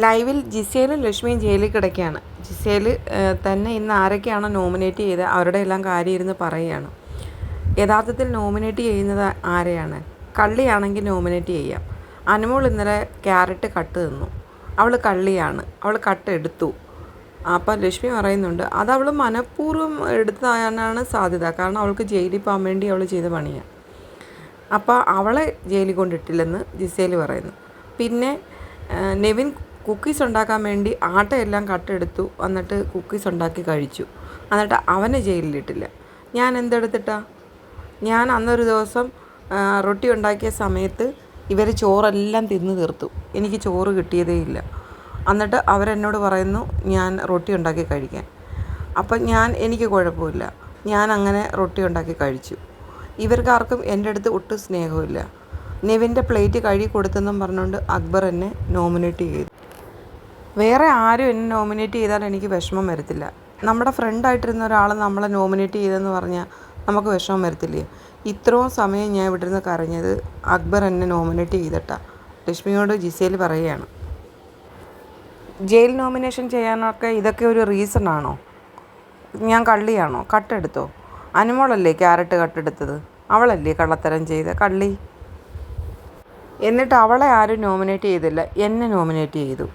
ലൈവിൽ ജിസേലും ലക്ഷ്മിയും ജയിലിൽ കിടക്കുകയാണ്. ജിസേൽ തന്നെ ഇന്ന് ആരൊക്കെയാണോ നോമിനേറ്റ് ചെയ്ത് അവരുടെ എല്ലാം കാര്യം ഇരുന്ന് പറയുകയാണ്. യഥാർത്ഥത്തിൽ നോമിനേറ്റ് ചെയ്യുന്നത് ആരെയാണ്? കള്ളിയാണെങ്കിൽ നോമിനേറ്റ് ചെയ്യാം. അനുമോൾ ഇന്നലെ ക്യാരറ്റ് കട്ട് തിന്നു. അവൾ കള്ളിയാണ്. അവൾ കട്ട് എടുത്തു. അപ്പം ലക്ഷ്മി പറയുന്നുണ്ട് അത് അവൾ മനഃപൂർവം എടുത്താനാണ് സാധ്യത. കാരണം അവൾക്ക് ജയിലിൽ പോകാൻ വേണ്ടി അവൾ ചെയ്ത പണിയാണ്. അപ്പോൾ അവളെ ജയിലിൽ കൊണ്ടിട്ടില്ലെന്ന് ജിസേൽ പറയുന്നു. പിന്നെ നെവിൻ കുക്കീസ് ഉണ്ടാക്കാൻ വേണ്ടി ആട്ടയെല്ലാം കട്ടെടുത്തു. എന്നിട്ട് കുക്കീസ് ഉണ്ടാക്കി കഴിച്ചു. എന്നിട്ട് അവനെ ജയിലിലിട്ടില്ല. ഞാൻ എന്തെടുത്തിട്ടാ? ഞാൻ അന്നൊരു ദിവസം റൊട്ടി ഉണ്ടാക്കിയ സമയത്ത് ഇവർ ചോറെല്ലാം തിന്ന് തീർത്തു. എനിക്ക് ചോറ് കിട്ടിയതേ ഇല്ല. എന്നിട്ട് അവരെന്നോട് പറയുന്നു ഞാൻ റൊട്ടി ഉണ്ടാക്കി കഴിക്കാൻ. അപ്പം ഞാൻ എനിക്ക് കുഴപ്പമില്ല. ഞാൻ അങ്ങനെ റൊട്ടി ഉണ്ടാക്കി കഴിച്ചു. ഇവർക്കാർക്കും എന്റെ അടുത്ത് ഒട്ടും സ്നേഹമില്ല. നെവിന്റെ പ്ലേറ്റ് കഴുകി കൊടുത്തെന്നും പറഞ്ഞുകൊണ്ട് അക്ബർ എന്നെ നോമിനേറ്റ് ചെയ്തു. വേറെ ആരും എന്നെ നോമിനേറ്റ് ചെയ്താൽ എനിക്ക് വിഷമം വരത്തില്ല. നമ്മുടെ ഫ്രണ്ടായിട്ടിരുന്ന ഒരാൾ നമ്മളെ നോമിനേറ്റ് ചെയ്തെന്ന് പറഞ്ഞാൽ നമുക്ക് വിഷമം വരത്തില്ലേ? ഇത്രയും സമയം ഞാൻ ഇവിടെ നിന്ന് കരഞ്ഞത് അക്ബർ എന്നെ നോമിനേറ്റ് ചെയ്തിട്ട. ലക്ഷ്മിയോട് ജിസേൽ പറയുകയാണ്. ജയിൽ നോമിനേഷൻ ചെയ്യാനൊക്കെ ഇതൊക്കെ ഒരു റീസൺ ആണോ? ഞാൻ കള്ളിയാണോ? കട്ടെടുത്തോ അനുമോളല്ലേ ക്യാരറ്റ് കട്ടെടുത്തത് അവളല്ലേ കള്ളത്തരം ചെയ്ത കള്ളി? എന്നിട്ട് അവളെ ആരും നോമിനേറ്റ് ചെയ്തില്ല. എന്നെ നോമിനേറ്റ് ചെയ്തു.